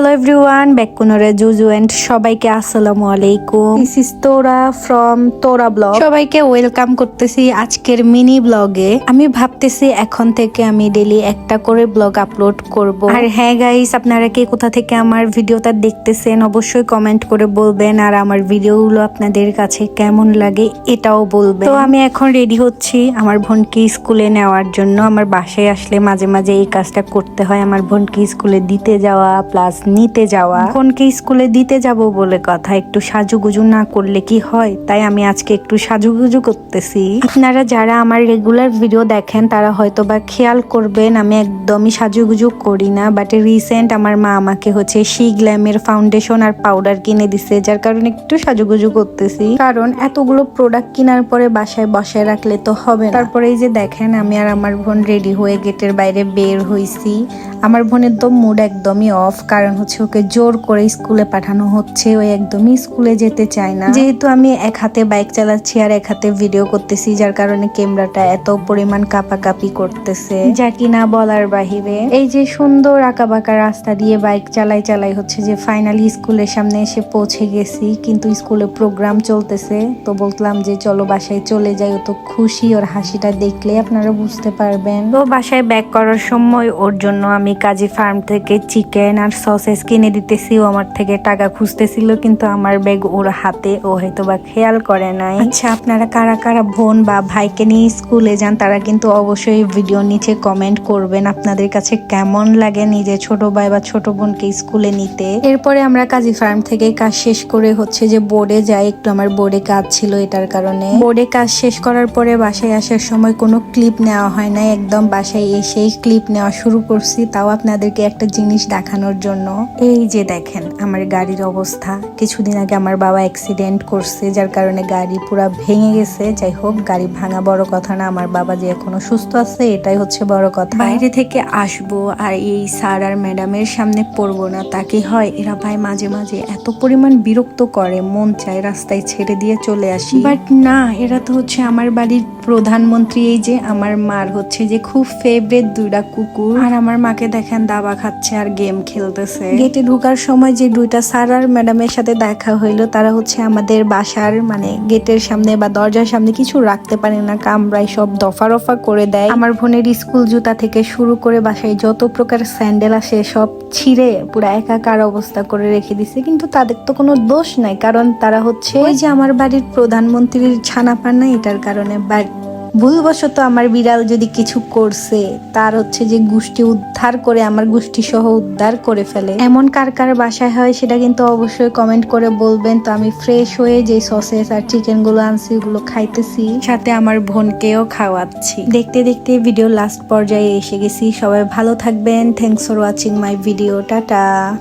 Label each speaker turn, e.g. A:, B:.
A: Hello everyone back ব্যাকুনরে জুজু and সবাইকে আসসালামু আলাইকুম। This is Tora from Tora blog সবাইকে ওয়েলকাম করতেছি আজকের মিনি ব্লগে আমি ভাবতেছি এখন থেকে আমি ডেলি একটা করে ব্লগ আপলোড করব। আর হ্যাঁ গাইস আপনারা কে কোথা থেকে আমার ভিডিওটা দেখতেছেন অবশ্যই কমেন্ট করে বলবেন আর আমার ভিডিওগুলো আপনাদের কাছে কেমন লাগে এটাও বলবেন। তো আমি এখন রেডি হচ্ছি আমার বোনকে স্কুলে নেওয়ার জন্য। আমার বাসায় আসলে মাঝে মাঝে এই কাজটা করতে হয়। আমার বোনকে স্কুলে দিতে যাওয়া প্লাস নিতে যাওয়া। বোনকে স্কুলে দিতে যাব বলে কথা। একটু সাজুগুজু না করলে কি হয়? তাই আমি আজকে একটু সাজুগুজু করতেছি। আপনারা যারা আমার রেগুলার ভিডিও দেখেন, তারা হয়তো বা খেয়াল করবেন, আমি একদমই সাজুগুজু করি না। বাট রিসেন্ট আমার মা আমাকে হচ্ছে শি গ্ল্যামের ফাউন্ডেশন আর পাউডার কিনে দিছে, যার কারণে একটু সাজুগুজু করতেছি। কারণ এতগুলো প্রোডাক্ট কেনার পরে বাসায় বসায় রাখলে তো হবে তারপরে এই যে দেখেন, আমি আর আমার বোন রেডি হয়ে গেটের বাইরে বের হইছি। আমার বোনের তো মুড একদমই অফ কারণ হচ্ছে ওকে জোর করে স্কুলে পাঠানো হচ্ছে ও একদমই স্কুলে যেতে চায় না। যেহেতু আমি এক হাতে বাইক চালাচ্ছি আর এক হাতে ভিডিও করতেছি, যার কারণে ক্যামেরাটা এত পরিমাণ কাপাকাপি করতেছে। যা কিনা বলার বাহিরে, এই যে সুন্দর আঁকাবাঁকা রাস্তা দিয়ে বাইক চালাই চালাই হচ্ছে যে ফাইনালি স্কুলের সামনে এসে পৌঁছে গেছি, কিন্তু স্কুলে প্রোগ্রাম চলতেছে, তো বললাম যে চলো বাসায় চলে যাই, ও তো খুশি, ওর হাসিটা দেখলে আপনারা বুঝতে পারবেন। তো বাসায় ব্যাক করার সময় ওর জন্য আমি কাজী ফার্ম থেকে চিকেন আর সসেস কিনে দিতেছি। ও আমার থেকে টাকা খুঁজতেছিল, কিন্তু আমার ব্যাগ ওর হাতে। ও হয়তো বা খেয়াল করে নাই। আচ্ছা আপনারা কারা কারা বোন বা ভাইকে নিয়ে স্কুলে যান, তারা কিন্তু অবশ্যই ভিডিও নিচে কমেন্ট করবেন আপনাদের কাছে কেমন লাগে নিজে ছোট ভাই বা ছোট বোনকে স্কুলে নিতে। এরপরে আমরা কাজী ফার্ম থেকে কাজ শেষ করে হচ্ছে যে বোর্ডে যাই। একটু আমার বোর্ডে কাজ ছিল এটার কারণে। বোর্ডে কাজ শেষ করার পরে বাসায় আসার সময় কোনো ক্লিপ নেওয়া হয় না একদম বাসায় এসেই ক্লিপ নেওয়া শুরু করছি। তাও আপনাদেরকে একটা জিনিস দেখানোর জন্য। এই যে দেখেন আমার গাড়ির অবস্থা। কিছুদিন আগে আমার বাবা অ্যাক্সিডেন্ট করছে যার কারণে গাড়ি পুরো ভেঙে গেছে। যাই হোক গাড়ি ভাঙা বড় কথা না আমার বাবা যে এখনও সুস্থ আছে এটাই হচ্ছে বড় কথা। বাইরে থেকে আসব আর এই স্যার আর ম্যাডামের সামনে পড়ব না তাকে হয়? এরা ভাই মাঝে মাঝে এত পরিমাণ বিরক্ত করে মন চায় রাস্তায় ছেড়ে দিয়ে চলে আসি। বাট না এরা তো হচ্ছে আমার বাড়ির প্রধানমন্ত্রী এই যে আমার মার হচ্ছে যে খুব ফেভারিট দুইটা কুকুর। আর আমার মাকে দেখেন দাবা খাচ্ছে আর গেম খেলতেছে। গেটে ঢুকার সময় যে দুইটা স্যার আর ম্যাডামের সাথে দেখা হইল তারা হচ্ছে আমাদের বাসার মানে গেটের সামনে বা দরজার সামনে কিছু রাখতে পারে না কামরায় সব দফা রফা করে দেয়। আমার বোনের স্কুল জুতা থেকে শুরু করে বাসায় যত প্রকার স্যান্ডেল আসে সব ছিঁড়ে পুরো একাকার অবস্থা করে রেখে দিছে। কিন্তু তাদের তো কোনো দোষ নাই কারণ তারা হচ্ছে ওই যে আমার বাড়ির প্রধানমন্ত্রীর ছানা পান না এটার কারণে বাট ভুলবশত আমার বিড়াল যদি কিছু করছে, তার হচ্ছে যে গোষ্ঠী উদ্ধার করে, আমার গোষ্ঠী সহ উদ্ধার করে ফেলে। এমন কার কার বাসায় হয় সেটা কিন্তু অবশ্যই কমেন্ট করে বলবেন। তো আমি ফ্রেশ হয়ে যে সসেস আর চিকেনগুলো আনছি, ওগুলো খাইতেছি। সাথে আমার বোনকেও খাওয়াচ্ছি। দেখতে দেখতে ভিডিও লাস্ট পর্যায়ে এসে গেছি। সবাই ভালো থাকবেন। Thanks for watching my video tata